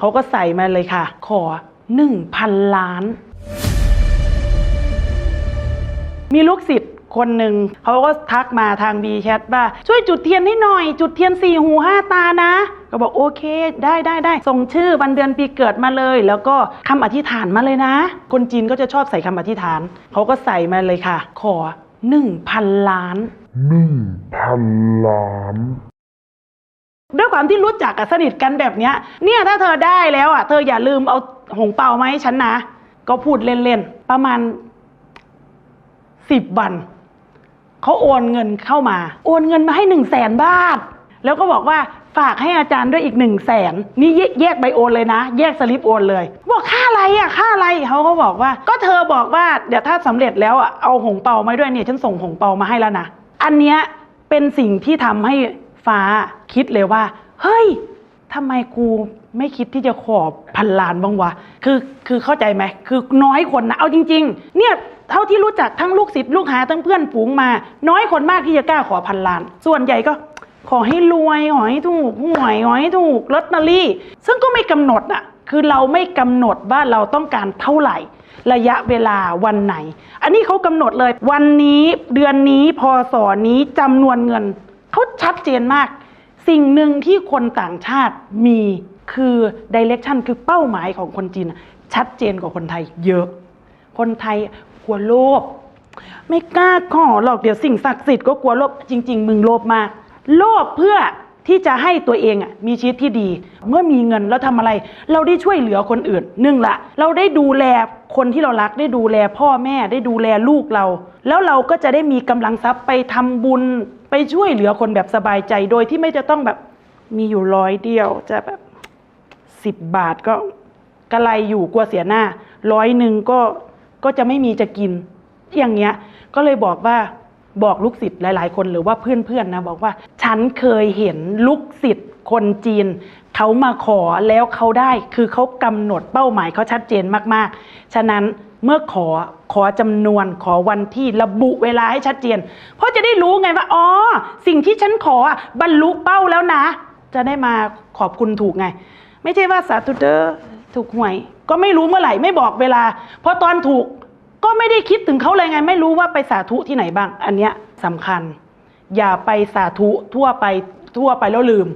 เขาก็ใส่มาเลยค่ะ ขอหนึ่งพันล้าน มีลูกศิษย์คนหนึ่งเขาก็ทักมาทางบีแชทว่า ช่วยจุดเทียนให้หน่อย จุดเทียนสี่หูห้าตานะ ก็บอกโอเค ได้ได้ได้ส่งชื่อวันเดือนปีเกิดมาเลย แล้วก็คำอธิษฐานมาเลยนะ คนจีนก็จะชอบใส่คำอธิษฐาน เขาก็ใส่มาเลยค่ะ ขอหนึ่งพันล้านหนึ่งพันล้าน ด้วยความที่รู้จักกับสนิทกันแบบเนี้ย เนี่ยถ้าเธอได้แล้วอะเธออย่าลืมเอาหงเปามาให้ฉันนะ ก็พูดเล่นๆ ประมาณสิบวันเขาโอนเงินเข้ามา โอนเงินมาให้หนึ่งแสนบาท แล้วก็บอกว่าฝากให้อาจารย์ด้วยอีกหนึ่งแสนนี่แยกใบโอนเลยนะ แยกสลิปโอนเลย บอกค่าอะไรอะค่าอะไรเขาก็บอกว่า ก็เธอบอกว่าเดี๋ยวถ้าสำเร็จแล้วอะเอาหงเปามาด้วยเนี่ยฉันส่งหงเปามาให้แล้วนะอันเนี้ยเป็นสิ่งที่ทำให้ ฟ้าคิดเลยว่า เฮ้ยทำไมกูไม่คิดที่จะขอพันล้านบ้างวะ คือคือเข้าใจไหม คือน้อยคนนะ เอาจริง ๆ เนี่ยเท่าที่รู้จักทั้งลูกศิษย์ลูกหาทั้งเพื่อนฝูงมา น้อยคนมากที่จะกล้าขอพันล้าน ส่วนใหญ่ก็ขอให้รวย ขอให้ถูกหวย ขอให้ถูกลอตเตอรี่ ซึ่งก็ไม่กำหนดอะคือเราไม่กำหนดว่าเราต้องการเท่าไหร่ ระยะเวลาวันไหน อันนี้เขากำหนดเลย วันนี้เดือนนี้พศนี้จำนวนเงิน ชัดเจนมาก สิ่งหนึ่งที่คนต่างชาติมีคือดิเรกชันคือเป้าหมายของคนจีน ชัดเจนกว่าคนไทยเยอะ คนไทยกลัวโลภไม่กล้าขอหรอกเดี๋ยวสิ่งศักดิ์สิทธิ์ก็กลัวโลภจริง ๆ มึงโลภมาก โลภเพื่อที่จะให้ตัวเองอะมีชีวิตที่ดี เมื่อมีเงินแล้วทำอะไร เราได้ช่วยเหลือคนอื่นหนึ่งละเราได้ดูแลคนที่เรารักได้ดูแลพ่อแม่ได้ดูแลลูกเรา แล้วเราก็จะได้มีกำลังทรัพย์ไปทำบุญ ไปช่วยเหลือคนแบบสบายใจโดยที่ไม่จะต้องแบบมีอยู่ร้อยเดียว จะแบบสิบบาทก็กระไรอยู่กลัวเสียหน้า ร้อยหนึ่งก็ก็จะไม่มีจะกินอย่างเงี้ย ก็เลยบอกว่าบอกลูกศิษย์หลาย ๆ คนหรือว่าเพื่อนๆนะบอกว่า ฉันเคยเห็นลูกศิษย์คนจีนเขามาขอแล้วเขาได้ คือเขากำหนดเป้าหมายเขาชัดเจนมากๆ ฉะนั้น เมื่อขอขอจำนวนขอวันที่ระบุเวลาให้ชัดเจน เพราะจะได้รู้ไงว่าอ๋อสิ่งที่ฉันขออะบรรลุเป้าแล้วนะ จะได้มาขอบคุณถูกไง ไม่ใช่ว่าสาธุเดอถูกหวย ก็ไม่รู้เมื่อไหร่ไม่บอกเวลาเพราะตอนถูกก็ไม่ได้คิดถึงเขาเลยไง ไม่รู้ว่าไปสาธุที่ไหนบ้าง อันเนี้ยสำคัญ อย่าไปสาธุทั่วไปทั่วไปแล้วลืม